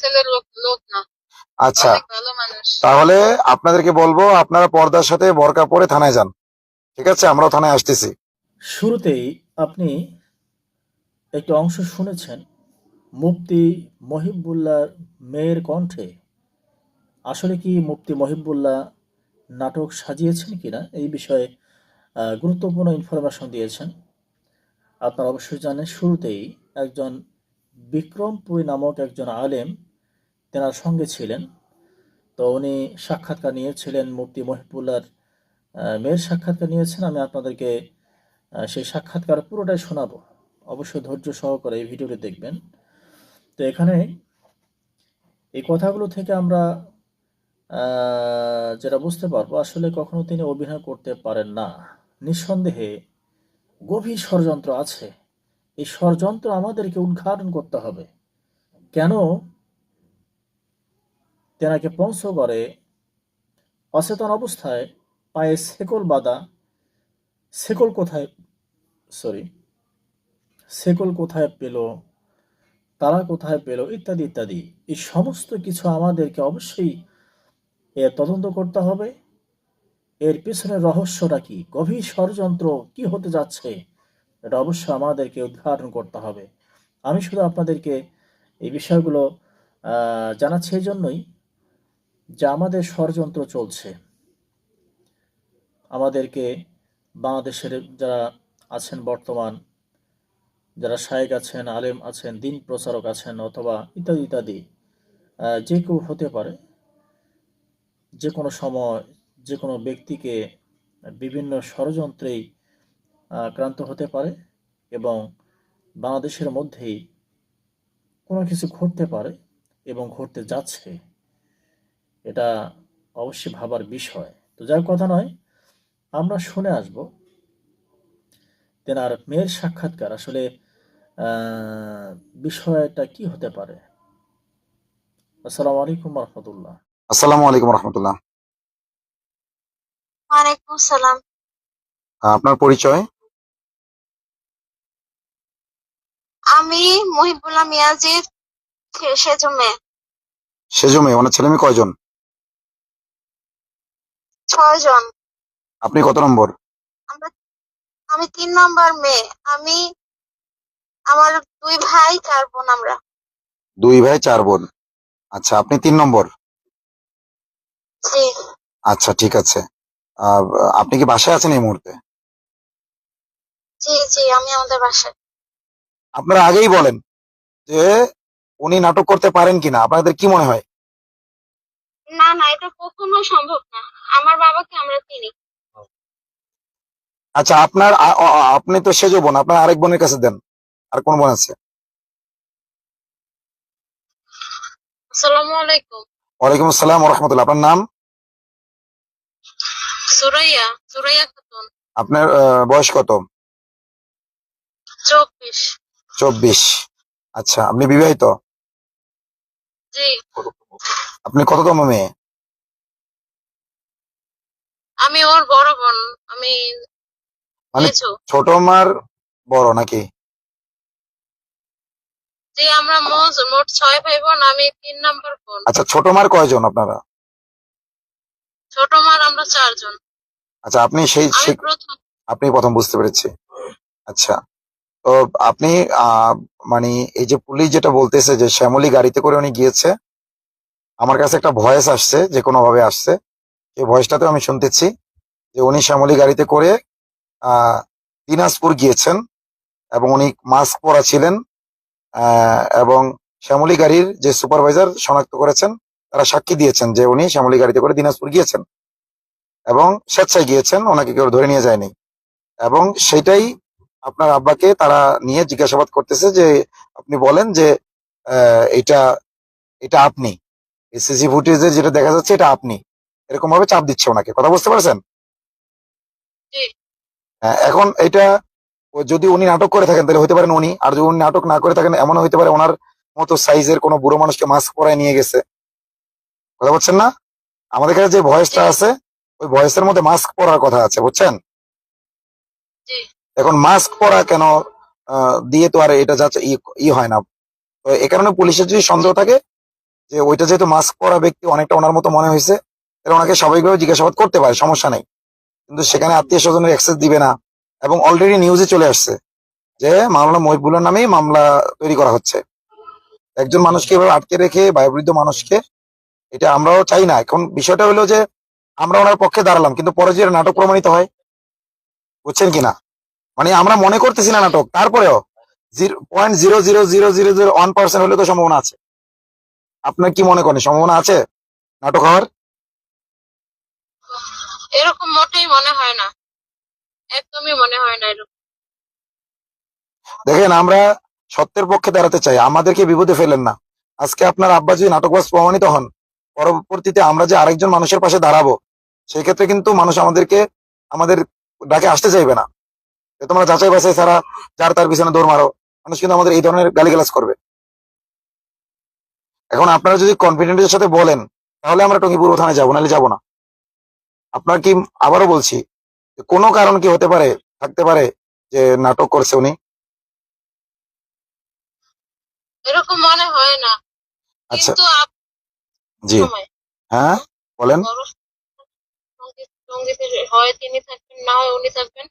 ছেলের লোক লোক না। আচ্ছা ভালো মানুষ। তাহলে আপনাদেরকে বলব আপনারা পর্দার সাথে বরকা পরে থানায় যান। ঠিক আছে আমরাও থানায় আসতেছি। শুরুতেই আপনি একটি অংশ শুনেছেন মুফতি মহিবুল্লাহর মেয়ের কণ্ঠে। আসলে কি মুফতি মহিবুল্লাহ নাটক সাজিয়েছেন কিনা এই বিষয়ে গুরুত্বপূর্ণ ইনফরমেশন দিয়েছেন। আপনারা অবশ্যই জানেন শুরুতেই একজন বিক্রমপুরী নামক একজন আলেম তেনার সঙ্গে ছিলেন। তো উনি সাক্ষাৎকার নিয়েছিলেন মুফতি মহিবুল্লাহর আহ, মেয়ের সাক্ষাৎকার নিয়েছেন। আমি আপনাদেরকে সেই সাক্ষাৎকার পুরোটাই শোনাবো। অবশ্যই ধৈর্য সহকারে এই ভিডিওটি দেখবেন। তো এখানে এই কথাগুলো থেকে আমরা যেটা বুঝতে পারব আসলে কখনো তিনি অভিনয় করতে পারেন না। নিঃসন্দেহে গভীর ষড়যন্ত্র আছে। এই ষড়যন্ত্র আমাদেরকে উদ্ঘাটন করতে হবে। কেন? তেনাকে পঞ্চগড়ে অচেতন অবস্থায় পায়ে শেকল বাঁধা। শেকল কোথায়? সরি শেকল কোথায় পেল? তারা কোথায় পেল? ইত্যাদি ইত্যাদি। এই সমস্ত কিছু আমাদেরকে অবশ্যই এর তদন্ত করতে হবে। এর পিছনের রহস্যটা কি? গভীর ষড়যন্ত্র কি হতে যাচ্ছে? এটা অবশ্যই আমাদেরকে উদ্ঘাটন করতে হবে। আমি শুধু আপনাদেরকে এই বিষয়গুলো জানাচ্ছি এই জন্যই। যে আমাদের ষড়যন্ত্র চলছে। আমাদেরকে বাংলাদেশের যারা আছেন বর্তমান যারা শায়েক আছেন আলেম আছেন দিন প্রচারক আছেন অথবা ইত্যাদি ইত্যাদি যে কেউ হতে পারে যে কোনো সময় যে কোনো ব্যক্তিকে বিভিন্ন ষড়যন্ত্রেই আহ, আক্রান্ত হতে পারে এবং বাংলাদেশের মধ্যেই কোনো কিছু ঘটতে পারে এবং ঘটতে যাচ্ছে। এটা অবশ্যই ভাবার বিষয়। তো যার কথা নয় আমরা শুনে আসব। তেনার মেয়ের সাক্ষাৎকার আসলে আহ, বিষয়টা কি হতে পারে? আসসালামু আলাইকুম রহমতুল্লাহ। আসসালামু আলাইকুম রহমতুল্লাহ। ওয়ালাইকুম সালাম আপনার পরিচয়? আমি মহিবুল্লাহ মিয়াজির সেজো মেয়ে। সেজো ওনার ছেলে মেয়ে কয়জন? ছয় জন আপনি কত নম্বর? আমি তিন নম্বর মেয়ে। আমি আমার দুই ভাই চার বোন আমরা। দুই ভাই চার বোন। আচ্ছা আপনি তিন নম্বর? জি। আচ্ছা ঠিক আছে। আপনি কি বাসায় আছেন এই মুহূর্তে? জি জি আমি আমাদের বাসায়। আপনারা আগেই বলেন যে উনি নাটক করতে পারেন কিনা। আপনাদের কি মনে হয়? না না এটা কখনো সম্ভব না। আমার বাবাকে আমরা চিনি। আচ্ছা আপনার আপনি তো সেজো বোন আপনার আরেক বোনের কাছে দেন। আর কোন বোন আছে? আসসালামু আলাইকুম। ওয়ালাইকুম আসসালাম রহমতুল্লাহ আপনার নাম? সুরাইয়া সুরাইয়া খাতুন। আপনার বয়স কত? চব্বিশ। চব্বিশ। আচ্ছা আপনি বিবাহিত? জি। আপনি কত কততম মেয়ে? আমি ওর বড় বোন আমি মানে ছোট মার বড় নাকি? জি আমরা মোট মোট ছয় ভাই বোন আমি তিন নম্বর বোন। আচ্ছা ছোট মার কয়জন আপনারা? ছোট মার আমরা চারজন। আচ্ছা আপনি সেই আপনি প্রথম বুঝতে পেরেছি। আচ্ছা তো আপনি মানে এই যে পুলিশ যেটা বলতেছে যে শ্যামলী গাড়িতে করে উনি গিয়েছে আমার কাছে একটা ভয়েস আসছে, যে কোনো ভাবে আসছে। এই ভয়েসটাতে আমি শুনতেছি যে উনি শ্যামলী গাড়িতে করে দিনাজপুর গিয়েছেন এবং উনি মাস্ক পরা ছিলেন এবং শ্যামলী গাড়ির যে সুপারভাইজার শনাক্ত করেছেন, তারা সাক্ষী দিয়েছেন যে উনি শ্যামলী গাড়িতে করে দিনাজপুর গিয়েছেন এবং স্বেচ্ছায় গিয়েছেন, ওনাকে কেউ ধরে নিয়ে যায়নি। এবং সেটাই আপনার আব্বাকে তারা নিয়ে জিজ্ঞাসাবাদ করতেছে যে, আপনি বলেন যে এটা এটা আপনি। সিসি ফুটেজে যেটা দেখা যাচ্ছে এটা আপনি। এরকম ভাবে চাপ দিচ্ছে ওনাকে। কথা বুঝতে পারছেন? হ্যাঁ, এখন এটা যদি উনি নাটক করে থাকেন তাহলে হতে পারেন উনি। আর যদি উনি নাটক না করে থাকেন এমন হতে পারে ওনার মতো সাইজের কোনো বুড়ো মানুষকে মাস্ক পরায় নিয়ে গেছে। কথা বলছেন না? আমাদের কাছে যে ভয়েসটা আছে ওই ভয়েসের মধ্যে মাস্ক পরার কথা আছে বুঝছেন? এখন মাস্ক পরা কেন দিয়ে তো আর এটা যাচ্ছে ই- ই হয় না। তো এ কারণে পুলিশের যদি সন্দেহ থাকে যে ওইটা যেহেতু মাস্ক পরা ব্যক্তি, অনেকটা ওনার মতো মনে হয়েছে, তাহলে ওনাকে স্বাভাবিকভাবে জিজ্ঞাসাবাদ করতে পারে, সমস্যা নেই। কিন্তু সেখানে আত্মীয় স্বজনের অ্যাক্সেস দিবে না। এবং অলরেডি নিউজে চলে আসছে যে মাওলানা মহিবুল্লার নামেই মামলা তৈরি করা হচ্ছে। একজন মানুষকে এভাবে আটকে রেখে বায়ুবৃদ্ধ মানুষকে, এটা আমরাও চাই না। এখন বিষয়টা হলো যে আমরা ওনার পক্ষে দাঁড়ালাম, কিন্তু পরে যে নাটক প্রমাণিত হয়, বুঝছেন কিনা মানে আমরা মনে করতেছি না নাটক, তারপরেও zero point zero zero zero zero zero one percent হলে তো সম্ভাবনা আছে। আপনার কি মনে করেন সম্ভাবনা আছে? নাটক হওয়ার? এরকম মোটেই মনে হয় না। একদমই মনে হয় না এরকম। দেখেন আমরা সত্যের পক্ষে দাঁড়াতে চাই আমাদেরকে বিপদে ফেলেন না। আজকে আপনার আব্বা যদি নাটকবাজ প্রমাণিত হন পরবর্তীতে আমরা যে আরেকজন মানুষের পাশে দাঁড়াবো সেই ক্ষেত্রে কিন্তু মানুষ আমাদেরকে আমাদের ডাকে আসতে চাইবে না। তোমরা যাচাই বাছাই ছাড়া যার তার পিছনে দৌড় মারো মানুষ কিন্তু আমাদের এই ধরনের গালিগালাজ করবে। এখন আপনারা যদি কনফিডেন্টের সাথে বলেন তাহলে আমরা টঙ্গী পূর্ব থানায় যাব নাহলে যাব না। আপনার কি আবারও বলছি যে কোনো কারণ কি হতে পারে থাকতে পারে যে নাটক করছে উনি? এরকম মনে হয় না। আচ্ছা। জি। হ্যাঁ বলেন। হয় তিনি থাকবেন না হয় উনি থাকবেন।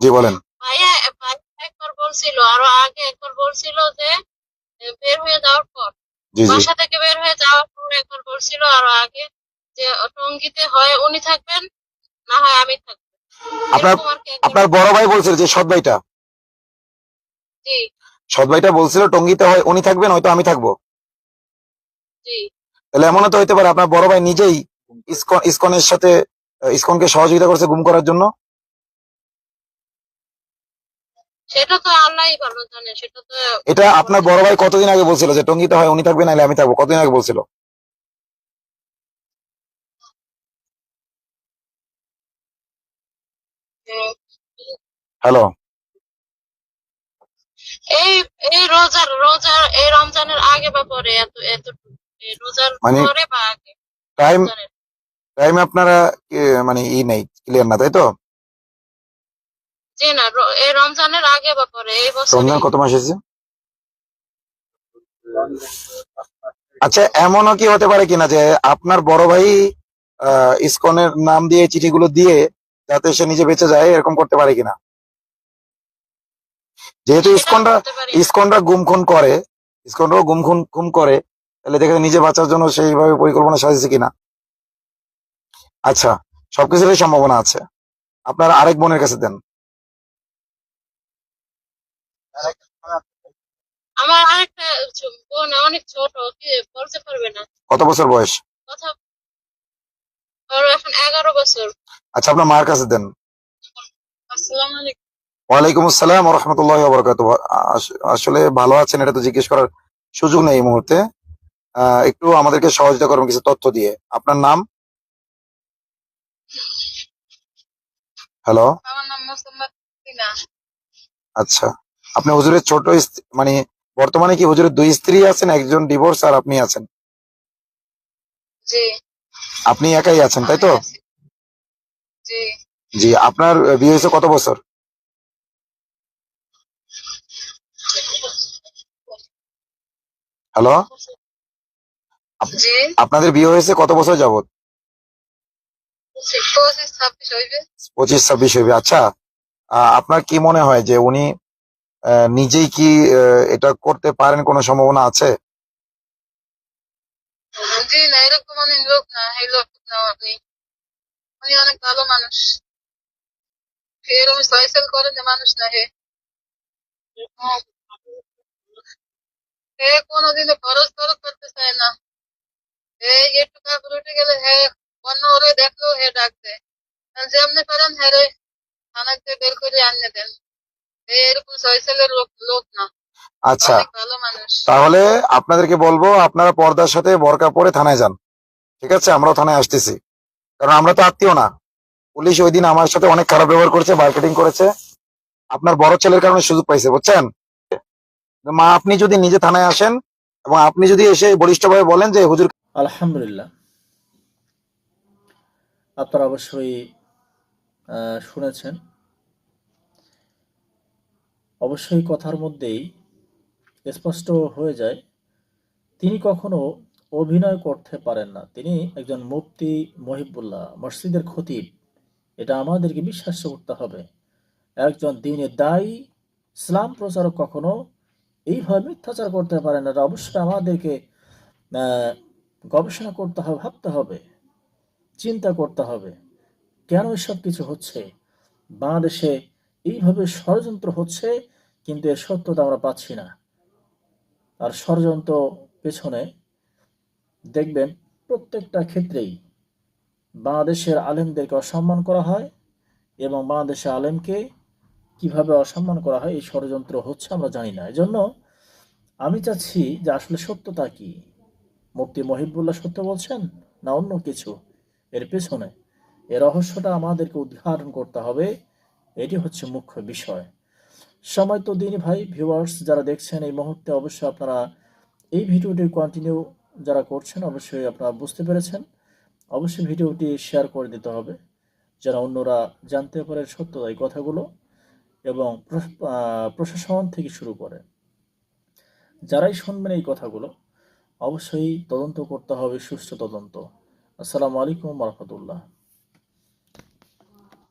জি বলেন। বলছিল আরও আগে একবার বলছিল যে বের হয়ে যাওয়ার পর। বাসা থেকে বের হয়ে যাওয়ার পর একবার বলছিল আরও আগে যে টঙ্গিতে হয় উনি থাকবেন না হয় আমি থাকব। আপনার আপনার বড় ভাই বলছিল যে সৎ ভাইটা? জি। সৎ ভাইটা বলছিল টঙ্গিতে হয় উনি থাকবেন হয়তো আমি থাকব। জি। তাহলে এমনও তো হতে পারে আপনার বড় ভাই নিজেই ইসকন ইসকনের সাথে ইসকনকে সহযোগিতা করছে গুম করার জন্য? সেটা তো আল্লাহই ভালো জানে সেটা তো এটা আপনার বড় ভাই কতদিন আগে বলছিল যে টঙ্গিতে হয় উনি থাকবেন নাহলে আমি থাকব? কতদিন আগে বলছিল? হ্যালো। এই এই রোজার রোজার এই রমজানের আগে বা পরে এত এত রোজার মানে- পরে বা আগে? টাইম। টাইম আপনারা মানে ই নেই ক্লিয়ার না তাই তো? জি না এই রমজানের আগে বা পরে এই বছর রমজান কত মাস আচ্ছা এমনও কি হতে পারে কিনা যে আপনার বড় ভাই ইসকনের নাম দিয়ে চিঠিগুলো দিয়ে যাতে সে নিজে বেঁচে যায় এরকম করতে পারে কিনা? যেহেতু ইসকনরা ইসকনরা গুম খুন করে ইসকনরাও গুম খুন খুন করে তাহলে দেখে নিজে বাঁচার জন্য সেইভাবে পরিকল্পনা সাজিয়েছে কিনা? আচ্ছা সবকিছুরই সম্ভাবনা আছে। আপনার আরেক বোনের কাছে দেন। আমার আরেকটা বোন অনেক ছোট বলতে পারবে না। কত বছর বয়স? কথা ওর এখন এগারো বছর। আচ্ছা আপনার মার কাছে দেন। আসসালামু আলাইকুম। ওয়ালাইকুম আসসালাম রহমতুল্লাহ বরকাত আসলে ভালো আছেন এটা তো জিজ্ঞেস করার সুযোগ নেই এই মুহূর্তে। একটু আমাদেরকে সহযোগিতা করবেন কিছু তথ্য দিয়ে। আপনার নাম? হ্যালো? আমার নাম মোসাম্মদ আচ্ছা। আপনি হুজুরের ছোট মানে বর্তমানে কি হুজুরের দুই স্ত্রী আছেন একজন ডিভোর্স আর আপনি আছেন? আপনি একাই আছেন তাই তো? জি। আপনার বিয়ে হয়েছে কত বছর? হ্যালো? আপনাদের বিয়ে হয়েছে কত বছর যাবত পঁচিশ ছাব্বিশ হইবে। আচ্ছা। আপনার কি মনে হয় যে উনি নিজেই কি এটা করতে পারেন কোনো সম্ভাবনা আছে? না, এরকম অনেক লোক না লোক ভালো মানুষ। এরকম করে মানুষ না হে। খরচ আচ্ছা অনেক ভালো মানুষ। তাহলে আপনাদেরকে বলব আপনারা পর্দার সাথে বরকা পরে থানায় যান। ঠিক আছে? আমরাও থানায় আসতেছি। কারণ আমরা তো আত্মীয় না। পুলিশ ওই দিন আমার সাথে অনেক খারাপ ব্যবহার করেছে মার্কেটিং করেছে। আপনার বড় ছেলের কারণে সুযোগ পাইছে বুঝছেন? মা আপনি যদি নিজে থানায় আসেন এবং আপনি যদি এসে বলিষ্ঠভাবে বলেন যে হুজুর আলহামদুলিল্লাহ। আপনারা অবশ্যই শুনেছেন। অবশ্যই কথার মধ্যেই স্পষ্ট হয়ে যায়, তিনি কখনো অভিনয় করতে পারেন না। তিনি একজন মুফতি মহিবুল্লাহ, মসজিদের খতিব। এটা আমাদেরকে বিশ্বাস করতে হবে। একজন দিনের দায়ী ইসলাম প্রচারক কখনো এইভাবে মিথ্যাচার করতে পারে না। অবশ্যই আমাদেরকে গবেষণা করতে হবে, ভাবতে হবে, চিন্তা করতে হবে, কেন এসব কিছু হচ্ছে? বাংলাদেশে এইভাবে ষড়যন্ত্র হচ্ছে, কিন্তু এর সত্যতা আমরা পাচ্ছি না। আর ষড়যন্ত্র পেছনে দেখবেন প্রত্যেকটা ক্ষেত্রেই বাংলাদেশের আলেমদেরকে অসম্মান করা হয় এবং বাংলাদেশের আলেমকে কীভাবে অসম্মান করা হয়, এই ষড়যন্ত্র হচ্ছে আমরা জানি না। এজন্য আমি চাচ্ছি যে আসলে সত্যতা কি? মুফতি মহিবুল্লাহ সত্য বলছেন না অন্য কিছু? এর পেছনে এর রহস্যটা আমাদেরকে উদ্ঘাটন করতে হবে। এটি হচ্ছে মুখ্য বিষয়। সময় তো দিনই ভাই ভিউয়ার্স যারা দেখছেন এই মুহূর্তে অবশ্যই আপনারা এই ভিডিওটি কন্টিনিউ যারা করছেন অবশ্যই আপনারা বুঝতে পেরেছেন। অবশ্যই ভিডিওটি শেয়ার করে দিতে হবে যারা অন্যরা জানতে পারে সত্যতা এই কথাগুলো এবং প্রশাসন থেকে শুরু করে। যারাই শুনবেন এই কথাগুলো, অবশ্যই তদন্ত করতে হবে সুষ্ঠু তদন্ত। আসসালামু আলাইকুম রহমতুল্লাহ।